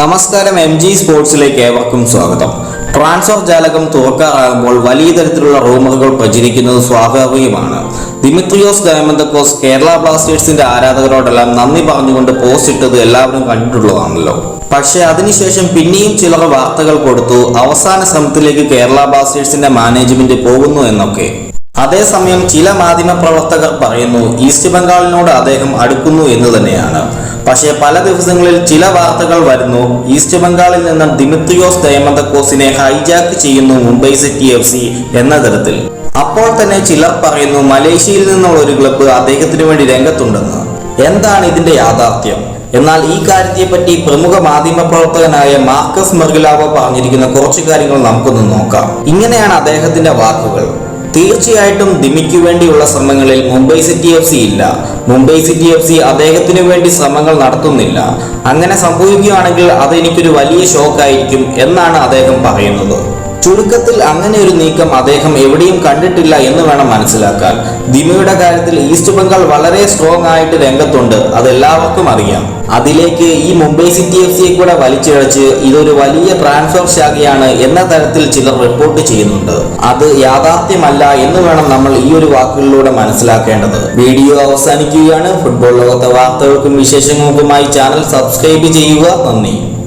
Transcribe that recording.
നമസ്കാരം M G സ്പോർട്സിലേക്ക് ഏവർക്കും സ്വാഗതം. ട്രാൻസ്ഫർ ജാലകം തുറക്കാറാകുമ്പോൾ വലിയ തരത്തിലുള്ള റൂമറുകൾ പ്രചരിക്കുന്നത് സ്വാഭാവികമാണ്. ദിമിത്രിയോസ് ഡയമന്തക്കോസ് കേരള ബ്ലാസ്റ്റേഴ്സിന്റെ ആരാധകരോടെല്ലാം നന്ദി പറഞ്ഞുകൊണ്ട് പോസ്റ്റ് ഇട്ടത് എല്ലാവരും കണ്ടിട്ടുള്ളതാണല്ലോ. പക്ഷേ അതിനുശേഷം പിന്നെയും ചിലർ വാർത്തകൾ കൊടുത്തു അവസാന ശ്രമത്തിലേക്ക് കേരള ബ്ലാസ്റ്റേഴ്സിന്റെ മാനേജ്മെന്റ് പോകുന്നു എന്നൊക്കെ. അതേസമയം ചില മാധ്യമ പ്രവർത്തകർ പറയുന്നു ഈസ്റ്റ് ബംഗാളിനോട് അദ്ദേഹം അടുക്കുന്നു എന്ന് തന്നെയാണ്. പക്ഷേ പല ദിവസങ്ങളിൽ ചില വാർത്തകൾ വരുന്നു ഈസ്റ്റ് ബംഗാളിൽ നിന്ന് ദിമിത്രിയോസ് ദയമന്തക്കോസിനെ ഹൈജാക്ക് ചെയ്യുന്നു മുംബൈ സിറ്റി എഫ് സി എന്ന തരത്തിൽ. അപ്പോൾ തന്നെ ചിലർ പറയുന്നു മലേഷ്യയിൽ നിന്നുള്ള ഒരു ക്ലബ്ബ് അദ്ദേഹത്തിന് വേണ്ടി രംഗത്തുണ്ടെന്ന്. എന്താണ് ഇതിന്റെ യാഥാർത്ഥ്യം? എന്നാൽ ഈ കാര്യത്തെപ്പറ്റി പ്രമുഖ മാധ്യമ പ്രവർത്തകനായ മാർക്കസ് മെർഗിലാവോ പറഞ്ഞിരിക്കുന്ന കുറച്ച് കാര്യങ്ങൾ നമുക്കൊന്ന് നോക്കാം. ഇങ്ങനെയാണ് അദ്ദേഹത്തിന്റെ വാക്കുകൾ. തീർച്ചയായിട്ടും ദിമിക്ക് വേണ്ടിയുള്ള ശ്രമങ്ങളിൽ മുംബൈ സിറ്റി എഫ് സി ഇല്ല. മുംബൈ സിറ്റി എഫ് സി അദ്ദേഹത്തിനു വേണ്ടി ശ്രമങ്ങൾ നടത്തുന്നില്ല. അങ്ങനെ സംഭവിക്കുകയാണെങ്കിൽ അത് എനിക്കൊരു വലിയ ഷോക്കായിരിക്കും എന്നാണ് അദ്ദേഹം പറയുന്നത്. ചുരുക്കത്തിൽ അങ്ങനെ ഒരു നീക്കം അദ്ദേഹം എവിടെയും കണ്ടിട്ടില്ല എന്ന് വേണം മനസ്സിലാക്കാൻ. ദിമയുടെ കാര്യത്തിൽ ഈസ്റ്റ് ബംഗാൾ വളരെ സ്ട്രോങ് ആയിട്ട് രംഗത്തുണ്ട് അത് എല്ലാവർക്കും അറിയാം. അതിലേക്ക് ഈ മുംബൈ സിറ്റി എഫ് സിയെ കൂടെ വലിച്ചിഴച്ച് ഇതൊരു വലിയ ട്രാൻസ്ഫർ ശാഖയാണ് എന്ന തരത്തിൽ ചിലർ റിപ്പോർട്ട് ചെയ്യുന്നുണ്ട്. അത് യാഥാർത്ഥ്യമല്ല എന്ന് വേണം നമ്മൾ ഈ ഒരു വാക്കുകളിലൂടെ മനസ്സിലാക്കേണ്ടത്. വീഡിയോ അവസാനിക്കുകയാണ്. ഫുട്ബോൾ ലോകത്തെ വാർത്തകൾക്കും വിശേഷങ്ങൾക്കുമായി ചാനൽ സബ്സ്ക്രൈബ് ചെയ്യുക. നന്ദി.